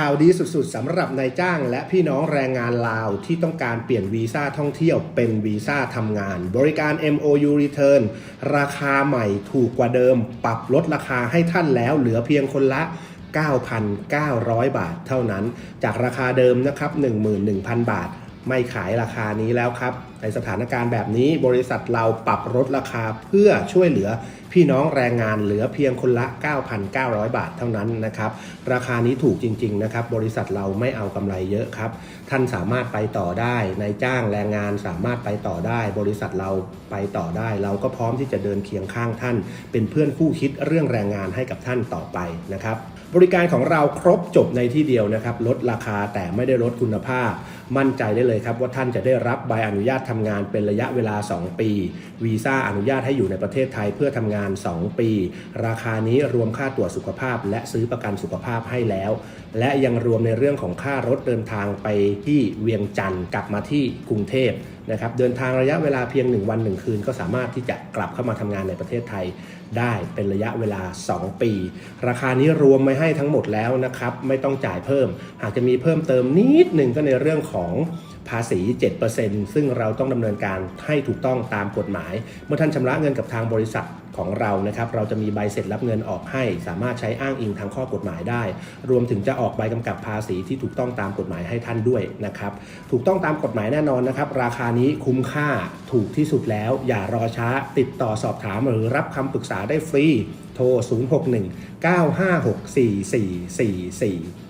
ข่าวดีสุดๆสำหรับนายจ้างและพี่น้องแรงงานลาวที่ต้องการเปลี่ยนวีซ่าท่องเที่ยวเป็นวีซ่าทำงาน บริการ MOU Return ราคาใหม่ถูกกว่าเดิม ปรับลดราคาให้ท่านแล้วเหลือเพียงคนละ 9,900 บาทเท่านั้น จากราคาเดิมนะครับ 11,000 บาท ไม่ขายราคานี้แล้วครับ ในสถานการณ์แบบนี้บริษัทเราปรับลดราคาเพื่อช่วยเหลือพี่น้องแรงงานเหลือเพียงคนละ 9,900 บาทเท่านั้นนะครับ ราคานี้ถูกจริง ๆ นะครับ บริษัทเราไม่เอากำไรเยอะครับ ท่านสามารถไปต่อได้นายจ้างแรงงานสามารถไปต่อได้ บริษัทเราไปต่อได้ เราก็พร้อมที่จะเดินเคียงข้างท่าน เป็นเพื่อนคู่คิดเรื่องแรงงานให้กับท่านต่อไปนะครับ บริการของเราครบจบในที่เดียวนะครับ ลดราคาแต่ไม่ได้ลดคุณภาพมั่นใจได้เลยครับว่าท่านจะได้รับใบอนุญาตทำงานเป็นระยะเวลา 2 ปี วีซ่าอนุญาตให้อยู่ในประเทศไทยเพื่อทำงาน 2 ปี ราคานี้รวมค่าตรวจสุขภาพ และซื้อประกันสุขภาพให้แล้ว และยังรวมในเรื่องของค่ารถเดินทางไปที่เวียงจันทร์กลับมาที่กรุงเทพนะครับเดินทางระยะเวลาเพียง 1 วัน 1 คืน ก็สามารถที่จะกลับเข้ามาทำงานในประเทศไทย ได้เป็นระยะเวลา 2 ปี ราคานี้รวมไม่ให้ทั้งหมดแล้วนะครับไม่ต้องจ่ายเพิ่ม หากจะมีเพิ่มเติมนิดหนึ่งก็ในเรื่องของภาษี 7%ซึ่งเราต้องดำเนินการให้ถูกต้องตามกฎหมาย เมื่อท่านชำระเงินกับทางบริษัทของเรานะครับ เราจะมีใบเสร็จรับเงินออกให้ สามารถใช้อ้างอิงทางข้อกฎหมายได้ รวมถึงจะออกใบกำกับภาษีที่ถูกต้องตามกฎหมายให้ท่านด้วยนะครับ ถูกต้องตามกฎหมายแน่นอนนะครับ ราคานี้คุ้มค่าถูกที่สุดแล้ว อย่ารอช้าติดต่อสอบถามหรือรับคำปรึกษาได้ฟรี โทร 061 956 4444